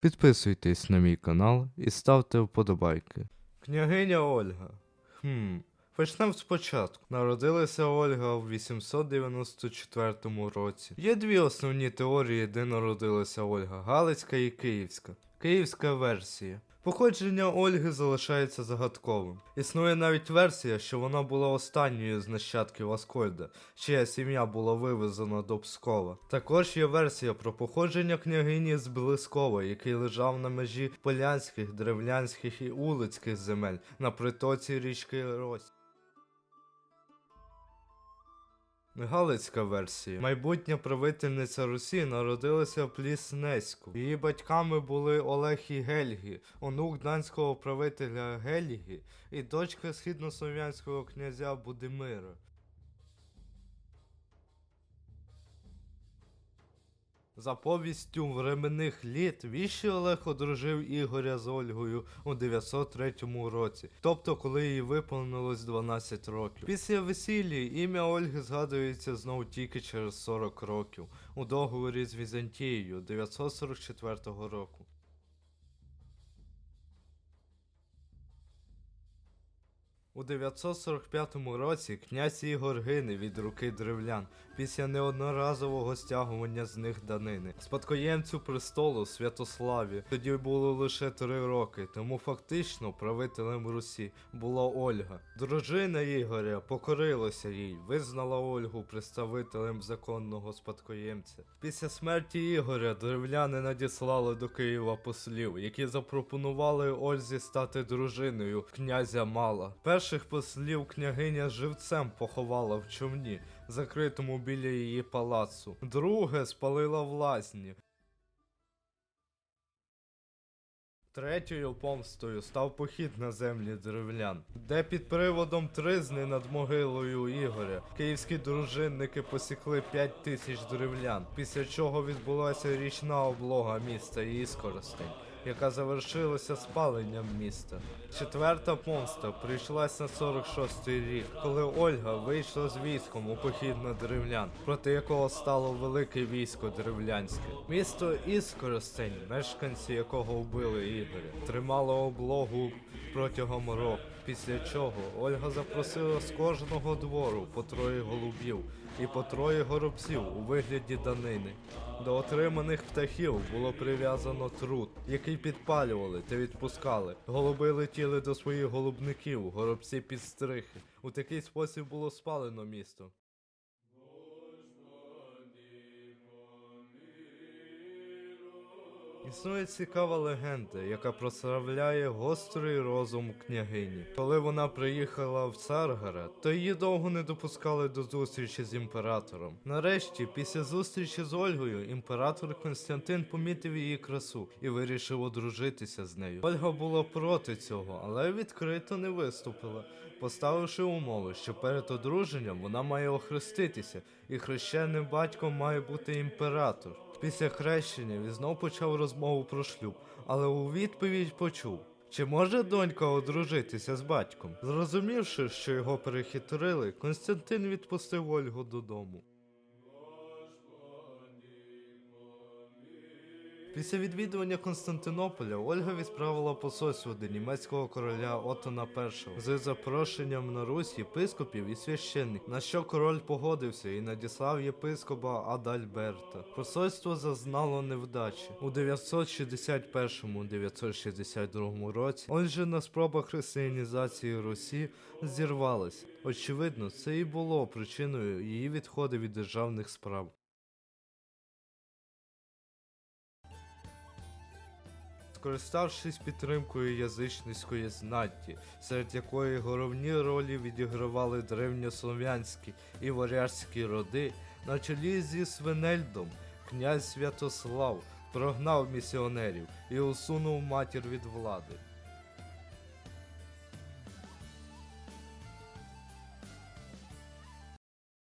Підписуйтесь на мій канал і ставте вподобайки. Княгиня Ольга. Хм. Почнемо спочатку. Народилася Ольга в 894 році. Є дві основні теорії, де народилася Ольга: Галицька і Київська. Київська версія. Походження Ольги залишається загадковим. Існує навіть версія, що вона була останньою з нащадків Аскольда, чия сім'я була вивезена до Пскова. Також є версія про походження княгині з Блискова, який лежав на межі полянських, древлянських і улицьких земель на притоці річки Рось. Галицька версія. Майбутня правительниця Русі народилася в Пліснеську. Її батьками були Олег і Гельгі, онук данського правителя Гельгі і дочка східнослов'янського князя Будимира. За повістю временних літ віщий Олег одружив Ігоря з Ольгою у 903 році, тобто коли їй виповнилось 12 років. Після весілля ім'я Ольги згадується знову тільки через 40 років у договорі з Візантією 944 року. У 945 році князь Ігор гине від руки древлян після неодноразового стягування з них данини. Спадкоємцю престолу Святославі тоді було лише три роки, тому фактично правителем Русі була Ольга. Дружина Ігоря покорилася їй, визнала Ольгу представителем законного спадкоємця. Після смерті Ігоря древляни надіслали до Києва послів, які запропонували Ользі стати дружиною князя Мала. Перших послів княгиня живцем поховала в човні, закритому біля її палацу. Друге спалила в лазні. Третьою помстою став похід на землі древлян, де під приводом тризни над могилою Ігоря київські дружинники посікли 5 тисяч древлян, після чого відбулася річна облога міста Іскоростень, яка завершилася спаленням міста. Четверта помста прийшлась на 46-й рік, коли Ольга вийшла з військом у похід на деревлян, проти якого стало велике військо деревлянське. Місто Іскоростень, мешканці якого вбили Ігоря, тримало облогу протягом року. Після чого Ольга запросила з кожного двору по троє голубів і по троє горобців у вигляді данини. До отриманих птахів було прив'язано труд, який підпалювали та відпускали. Голуби летіли до своїх голубників, горобці під стрихи. У такий спосіб було спалено місто. Існує цікава легенда, яка прославляє гострий розум княгині. Коли вона приїхала в Царгород, то її довго не допускали до зустрічі з імператором. Нарешті, після зустрічі з Ольгою, імператор Константин помітив її красу і вирішив одружитися з нею. Ольга була проти цього, але відкрито не виступила, поставивши умови, що перед одруженням вона має охреститися, і хрещеним батьком має бути імператор. Після хрещення він знов почав розмову про шлюб, але у відповідь почув. Чи може донька одружитися з батьком? Зрозумівши, що його перехитрили, Константин відпустив Ольгу додому. Після відвідування Константинополя Ольга відправила посольство до німецького короля Отона І з запрошенням на Русь єпископів і священників, на що король погодився і надіслав єпископа Адальберта. Посольство зазнало невдачі. У 961-962 році Ольжина спроба християнізації Русі зірвалася. Очевидно, це і було причиною її відходу від державних справ. Скориставшись підтримкою язичницької знатті, серед якої головні ролі відігравали древньослов'янські і варярські роди, на чолі зі Свинельдом князь Святослав прогнав місіонерів і усунув матір від влади.